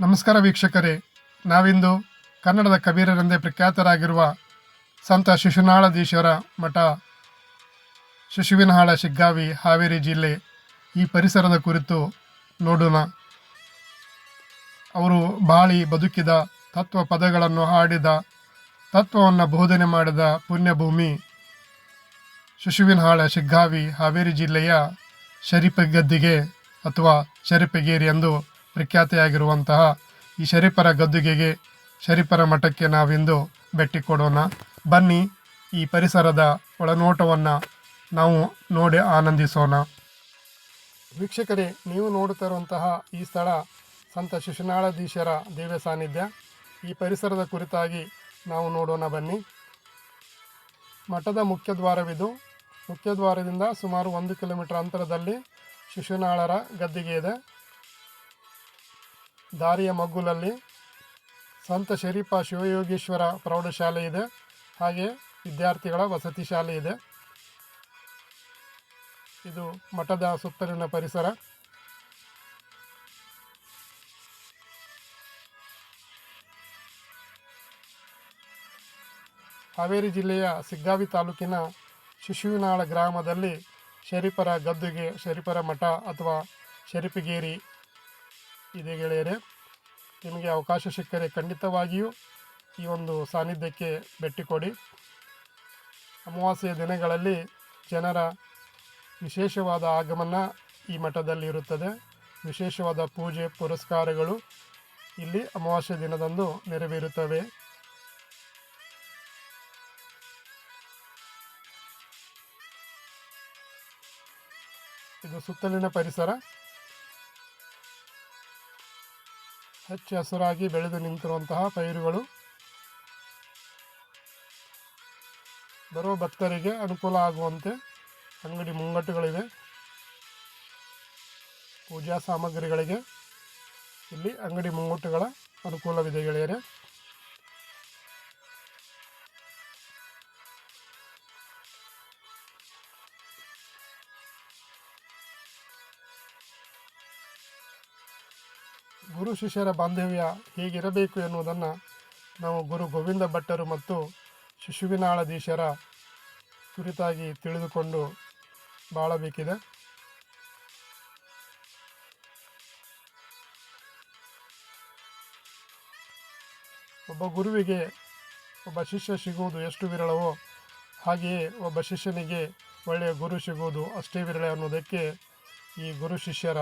ನಮಸ್ಕಾರ ವೀಕ್ಷಕರೇ. ನಾವಿಂದು ಕನ್ನಡದ ಕಬೀರರೆಂದೇ ಪ್ರಖ್ಯಾತರಾಗಿರುವ ಸಂತ ಶಿಶುನಾಳದೀಶ್ವರ ಮಠ, ಶಿಶುವಿನಹಾಳ ಶಿಗ್ಗಾವಿ, ಹಾವೇರಿ ಜಿಲ್ಲೆ ಈ ಪರಿಸರದ ಕುರಿತು ನೋಡೋಣ. ಅವರು ಬಾಳಿ ಬದುಕಿದ ತತ್ವ ಪದಗಳನ್ನು ಹಾಡಿದ, ತತ್ವವನ್ನು ಬೋಧನೆ ಮಾಡಿದ ಪುಣ್ಯಭೂಮಿ ಶಿಶುವಿನಹಾಳ ಶಿಗ್ಗಾವಿ, ಹಾವೇರಿ ಜಿಲ್ಲೆಯ ಶರೀಪಗದ್ದಿಗೆ ಅಥವಾ ಶರೀಪಗೇರಿ ಎಂದು ಪ್ರಖ್ಯಾತಿಯಾಗಿರುವಂತಹ ಈ ಶರೀಫರ ಗದ್ದುಗೆಗೆ ಶರೀಫರ ಮಠಕ್ಕೆ ನಾವಿಂದು ಭೇಟಿ ಕೊಡೋಣ. ಬನ್ನಿ ಈ ಪರಿಸರದ ಒಳನೋಟವನ್ನು ನಾವು ನೋಡಿ ಆನಂದಿಸೋಣ. ವೀಕ್ಷಕರೇ, ನೀವು ನೋಡುತ್ತಿರುವಂತಹ ಈ ಸ್ಥಳ ಸಂತ ಶಿಶುನಾಳಧೀಶರ ದೇವ ಸಾನ್ನಿಧ್ಯ ಈ ಪರಿಸರದ ಕುರಿತಾಗಿ ನಾವು ನೋಡೋಣ ಬನ್ನಿ. ಮಠದ ಮುಖ್ಯ ದ್ವಾರವಿದು. ಮುಖ್ಯ ದ್ವಾರದಿಂದ ಸುಮಾರು ಒಂದು ಕಿಲೋಮೀಟರ್ ಅಂತರದಲ್ಲಿ ಶಿಶುನಾಳರ ಗದ್ದಿಗೆ ಇದೆ. ದಾರಿಯ ಮಗ್ಗುಲಲ್ಲಿ ಸಂತ ಶರೀಫ ಶಿವಯೋಗೇಶ್ವರ ಪ್ರೌಢಶಾಲೆ ಇದೆ. ಹಾಗೆ ವಿದ್ಯಾರ್ಥಿಗಳ ವಸತಿ ಶಾಲೆ ಇದೆ. ಇದು ಮಠದ ಸುತ್ತಲಿನ ಪರಿಸರ. ಹಾವೇರಿ ಜಿಲ್ಲೆಯ ಸಿಗ್ಗಾವಿ ತಾಲೂಕಿನ ಶಿಶುವಿನಾಳ ಗ್ರಾಮದಲ್ಲಿ ಶರೀಫರ ಗದ್ದುಗೆ, ಶರೀಫರ ಮಠ ಅಥವಾ ಶರೀಫಗೇರಿ ಇದೆ ಗೆಳೆಯರೆ, ನಿಮಗೆ ಅವಕಾಶ ಸಿಕ್ಕರೆ ಖಂಡಿತವಾಗಿಯೂ ಈ ಒಂದು ಸಾನ್ನಿಧ್ಯಕ್ಕೆ ಭೇಟಿ ಕೊಡಿ. ಅಮಾವಾಸ್ಯೆಯ ದಿನಗಳಲ್ಲಿ ಜನರ ವಿಶೇಷವಾದ ಆಗಮನ ಈ ಮಠದಲ್ಲಿ ಇರುತ್ತದೆ. ವಿಶೇಷವಾದ ಪೂಜೆ, ಪುರಸ್ಕಾರಗಳು ಇಲ್ಲಿ ಅಮಾವಾಸ್ಯೆ ದಿನದಂದು ನೆರವೇರುತ್ತವೆ. ಇದು ಸುತ್ತಲಿನ ಪರಿಸರ. ಹಚ್ಚ ಹಸಿರಾಗಿ ಬೆಳೆದು ನಿಂತಿರುವಂತಹ ಪೈರುಗಳು ಬರುವ ಭಕ್ತರಿಗೆ ಅನುಕೂಲ ಆಗುವಂತೆ ಅಂಗಡಿ ಮುಂಗಟ್ಟುಗಳಿವೆ. ಪೂಜಾ ಸಾಮಗ್ರಿಗಳಿಗೆ ಇಲ್ಲಿ ಅಂಗಡಿ ಮುಂಗಟ್ಟುಗಳ ಅನುಕೂಲವಿದೆ ಗೆಳೆಯರೆ. ಗುರು ಶಿಷ್ಯರ ಬಾಂಧವ್ಯ ಹೇಗಿರಬೇಕು ಎನ್ನುವುದನ್ನು ನಾವು ಗುರು ಗೋವಿಂದ ಭಟ್ಟರು ಮತ್ತು ಶಿಶುವಿನಾಳಧೀಶರ ಕುರಿತಾಗಿ ತಿಳಿದುಕೊಂಡು ಬಾಳಬೇಕಿದೆ. ಒಬ್ಬ ಗುರುವಿಗೆ ಒಬ್ಬ ಶಿಷ್ಯ ಸಿಗುವುದು ಎಷ್ಟು ವಿರಳವೋ ಹಾಗೆಯೇ ಒಬ್ಬ ಶಿಷ್ಯನಿಗೆ ಒಳ್ಳೆಯ ಗುರು ಸಿಗುವುದು ಅಷ್ಟೇ ವಿರಳ ಅನ್ನೋದಕ್ಕೆ ಈ ಗುರು ಶಿಷ್ಯರ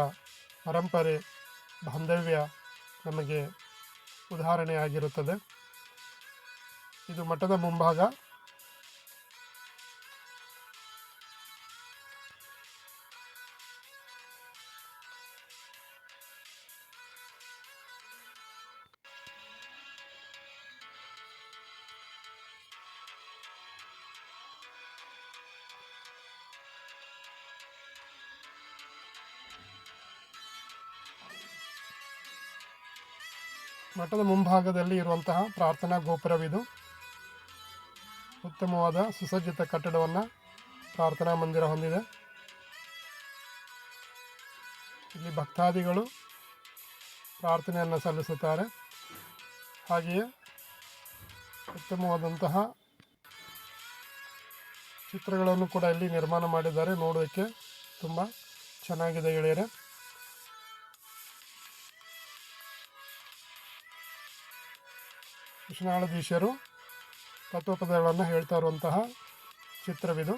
ಪರಂಪರೆ ಬಾಂಧವ್ಯ ನಮಗೆ ಉದಾಹರಣೆಯಾಗಿರುತ್ತದೆ. ಇದು ಮಠದ ಮುಂಭಾಗ. ಮಠದ ಮುಂಭಾಗದಲ್ಲಿ ಇರುವಂತಹ ಪ್ರಾರ್ಥನಾ ಗೋಪುರವಿದು. ಉತ್ತಮವಾದ ಸುಸಜ್ಜಿತ ಕಟ್ಟಡವನ್ನು ಪ್ರಾರ್ಥನಾ ಮಂದಿರ ಹೊಂದಿದೆ. ಇಲ್ಲಿ ಭಕ್ತಾದಿಗಳು ಪ್ರಾರ್ಥನೆಯನ್ನು ಸಲ್ಲಿಸುತ್ತಾರೆ. ಹಾಗೆಯೇ ಉತ್ತಮವಾದಂತಹ ಚಿತ್ರಗಳನ್ನು ಕೂಡ ಇಲ್ಲಿ ನಿರ್ಮಾಣ ಮಾಡಿದ್ದಾರೆ. ನೋಡೋದಕ್ಕೆ ತುಂಬ ಚೆನ್ನಾಗಿದೆ, ಗೆಳೆಯರೆ. ಕೃಷ್ಣಾಳಧೀಶರು ತತ್ವಪದಗಳನ್ನು ಹೇಳ್ತಾ ಇರುವಂತಹ ಚಿತ್ರವಿದು.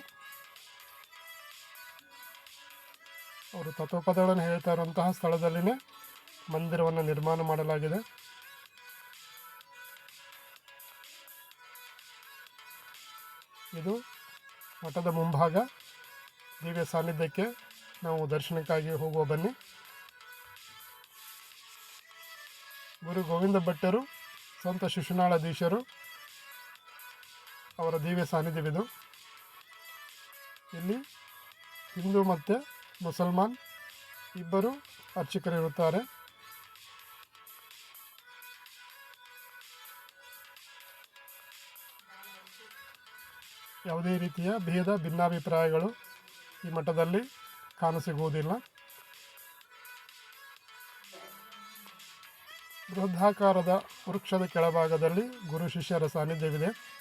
ಅವರು ತತ್ವಪದಗಳನ್ನು ಹೇಳ್ತಾ ಇರುವಂತಹ ಸ್ಥಳದಲ್ಲಿನೇ ಮಂದಿರವನ್ನು ನಿರ್ಮಾಣ ಮಾಡಲಾಗಿದೆ. ಇದು ಮಠದ ಮುಂಭಾಗ. ದಿವ್ಯ ಸಾನ್ನಿಧ್ಯಕ್ಕೆ ನಾವು ದರ್ಶನಕ್ಕಾಗಿ ಹೋಗುವ ಬನ್ನಿ. ಗುರು ಗೋವಿಂದ ಭಟ್ಟರು ಸಂತ ಶಿಶುನಾಳಧೀಶರು ಅವರ ದಿವ್ಯ ಸಾನ್ನಿಧ್ಯವಿದು. ಇಲ್ಲಿ ಹಿಂದೂ ಮತ್ತು ಮುಸಲ್ಮಾನ್ ಇಬ್ಬರು ಅರ್ಚಕರಿರುತ್ತಾರೆ. ಯಾವುದೇ ರೀತಿಯ ಭೇದ, ಭಿನ್ನಾಭಿಪ್ರಾಯಗಳು ಈ ಮಠದಲ್ಲಿ ಕಾಣಸಿಗುವುದಿಲ್ಲ. ಬೃಹದಾಕಾರದ ವೃಕ್ಷದ ಕೆಳಭಾಗದಲ್ಲಿ ಗುರು ಶಿಷ್ಯರ ಸಾನ್ನಿಧ್ಯವಿದೆ.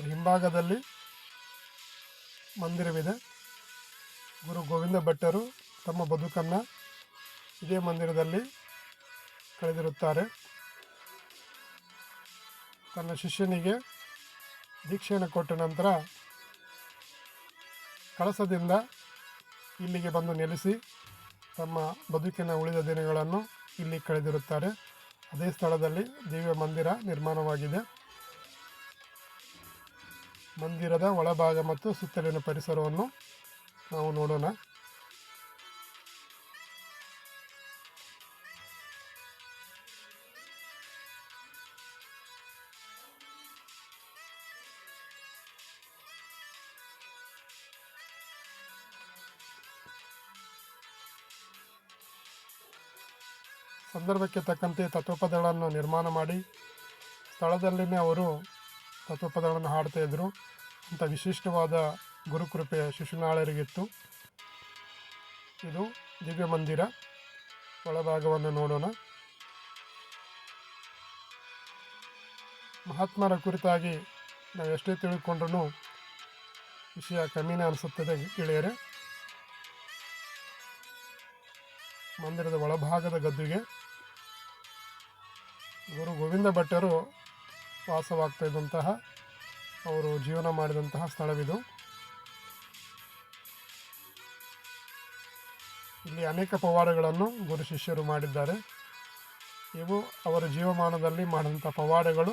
ಹಿಂಭಾಗದಲ್ಲಿ ಮಂದಿರವಿದೆ. ಗುರು ಗೋವಿಂದ ಭಟ್ಟರು ತಮ್ಮ ಬದುಕನ್ನು ಇದೇ ಮಂದಿರದಲ್ಲಿ ಕಳೆದಿರುತ್ತಾರೆ. ತನ್ನ ಶಿಷ್ಯನಿಗೆ ದೀಕ್ಷೆಯನ್ನು ಕೊಟ್ಟ ನಂತರ ಕಳಸದಿಂದ ಇಲ್ಲಿಗೆ ಬಂದು ನೆಲೆಸಿ ತಮ್ಮ ಬದುಕಿನ ಉಳಿದ ದಿನಗಳನ್ನು ಇಲ್ಲಿ ಕಳೆದಿರುತ್ತಾರೆ. ಅದೇ ಸ್ಥಳದಲ್ಲಿ ದಿವ್ಯ ಮಂದಿರ ನಿರ್ಮಾಣವಾಗಿದೆ. ಮಂದಿರದ ಒಳಭಾಗ ಮತ್ತು ಸುತ್ತಲಿನ ಪರಿಸರವನ್ನು ನಾವು ನೋಡೋಣ. ಸಂದರ್ಭಕ್ಕೆ ತಕ್ಕಂತೆ ತತ್ವಪದಗಳನ್ನು ನಿರ್ಮಾಣ ಮಾಡಿ ಸ್ಥಳದಲ್ಲಿನೇ ಅವರು ತತ್ವಪದಗಳನ್ನು ಹಾಡ್ತಾ ಇದ್ದರು ಅಂಥ ವಿಶಿಷ್ಟವಾದ ಗುರುಕೃಪೆ ಶಿಶುನಾಳರಿಗಿತ್ತು. ಇದು ದಿವ್ಯ ಮಂದಿರ. ಒಳಭಾಗವನ್ನು ನೋಡೋಣ. ಮಹಾತ್ಮರ ಕುರಿತಾಗಿ ನಾವು ಎಷ್ಟೇ ತಿಳ್ಕೊಂಡ್ರೂ ವಿಷಯ ಕಮ್ಮಿನೇ ಅನಿಸುತ್ತದೆ ಗೆಳೆಯರೆ. ಮಂದಿರದ ಒಳಭಾಗದ ಗದ್ದುಗೆ ಗುರು ಗೋವಿಂದ ಭಟ್ಟರು ವಾಸವಾಗ್ತಾ ಇದ್ದಂತಹ ಅವರು ಜೀವನ ಮಾಡಿದಂತಹ ಸ್ಥಳವಿದು. ಇಲ್ಲಿ ಅನೇಕ ಪವಾಡಗಳನ್ನು ಗುರು ಶಿಷ್ಯರು ಮಾಡಿದ್ದಾರೆ. ಇವು ಅವರ ಜೀವಮಾನದಲ್ಲಿ ಮಾಡಿದಂಥ ಪವಾಡಗಳು.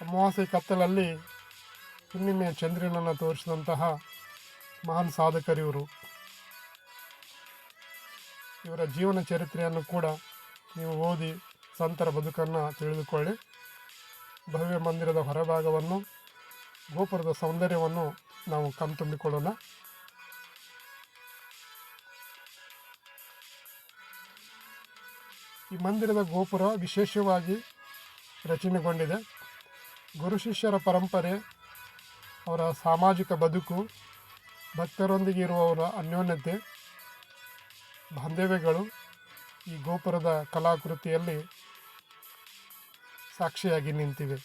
ಅಮಾವಾಸ್ಯೆ ಕತ್ತಲಲ್ಲಿ ಹುಣ್ಣಿಮೆಯ ಚಂದ್ರನನ್ನು ತೋರಿಸಿದಂತಹ ಮಹಾನ್ ಸಾಧಕರಿವರು. ಇವರ ಜೀವನ ಚರಿತ್ರೆಯನ್ನು ಕೂಡ ನೀವು ಓದಿ ಸಂತರ ಬದುಕನ್ನು ತಿಳಿದುಕೊಳ್ಳಿ. ಭವ್ಯ ಮಂದಿರದ ಹೊರಭಾಗವನ್ನು, ಗೋಪುರದ ಸೌಂದರ್ಯವನ್ನು ನಾವು ಕಣ್ತುಂಬಿಕೊಳ್ಳೋಣ. ಈ ಮಂದಿರದ ಗೋಪುರ ವಿಶೇಷವಾಗಿ ರಚನೆಗೊಂಡಿದೆ. ಗುರು ಶಿಷ್ಯರ ಪರಂಪರೆ ಅವರ ಸಾಮಾಜಿಕ ಬದುಕು, ಭಕ್ತರೊಂದಿಗೆ ಇರುವವರ ಅನ್ಯೋನ್ಯತೆ, ಬಾಂಧವ್ಯಗಳು ಈ ಗೋಪುರದ ಕಲಾಕೃತಿಯಲ್ಲಿ ಸಾಕ್ಷಿಯಾಗಿ ನಿಂತಿವೆ.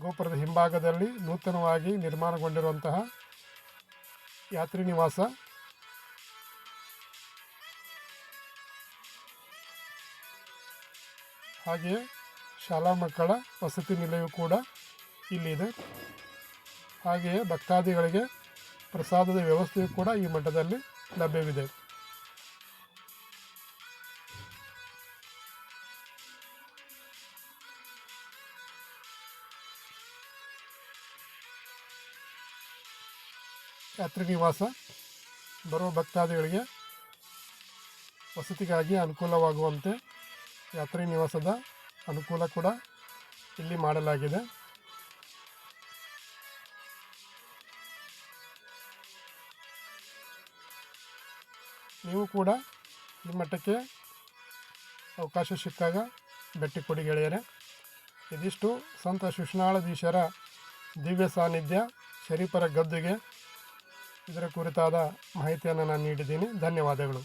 ಗೋಪುರದ ಹಿಂಭಾಗದಲ್ಲಿ ನೂತನವಾಗಿ ನಿರ್ಮಾಣಗೊಂಡಿರುವಂತಹ ಯಾತ್ರಿ ನಿವಾಸ. ಹಾಗೆಯೇ ಶಾಲಾ ಮಕ್ಕಳ ವಸತಿ ನಿಲಯ ಕೂಡ ಇಲ್ಲಿದೆ. ಹಾಗೆಯೇ ಭಕ್ತಾದಿಗಳಿಗೆ ಪ್ರಸಾದದ ವ್ಯವಸ್ಥೆಯು ಕೂಡ ಈ ಮಠದಲ್ಲಿ ಲಭ್ಯವಿದೆ. ಯಾತ್ರಿ ನಿವಾಸ ಬರುವ ಭಕ್ತಾದಿಗಳಿಗೆ ವಸತಿಗಾಗಿ ಅನುಕೂಲವಾಗುವಂತೆ ಯಾತ್ರಿ ನಿವಾಸದ ಅನುಕೂಲ ಕೂಡ ಇಲ್ಲಿ ಮಾಡಲಾಗಿದೆ. ನೀವು ಕೂಡ ಈ ಮಟ್ಟಕ್ಕೆ ಅವಕಾಶ ಸಿಕ್ಕಾಗ ಭೇಟಿ ಕೊಡಿ ಗೆಳೆಯರೆ. ಇದಿಷ್ಟು ಸಂತ ಶಿಶುನಾಳಧೀಶರ ದಿವ್ಯ ಸಾನ್ನಿಧ್ಯ ಶರೀಫರ ಗದ್ದುಗೆ ಇದರ ಕುರಿತಾದ ಮಾಹಿತಿಯನ್ನು ನಾನು ನೀಡಿದ್ದೀನಿ. ಧನ್ಯವಾದಗಳು.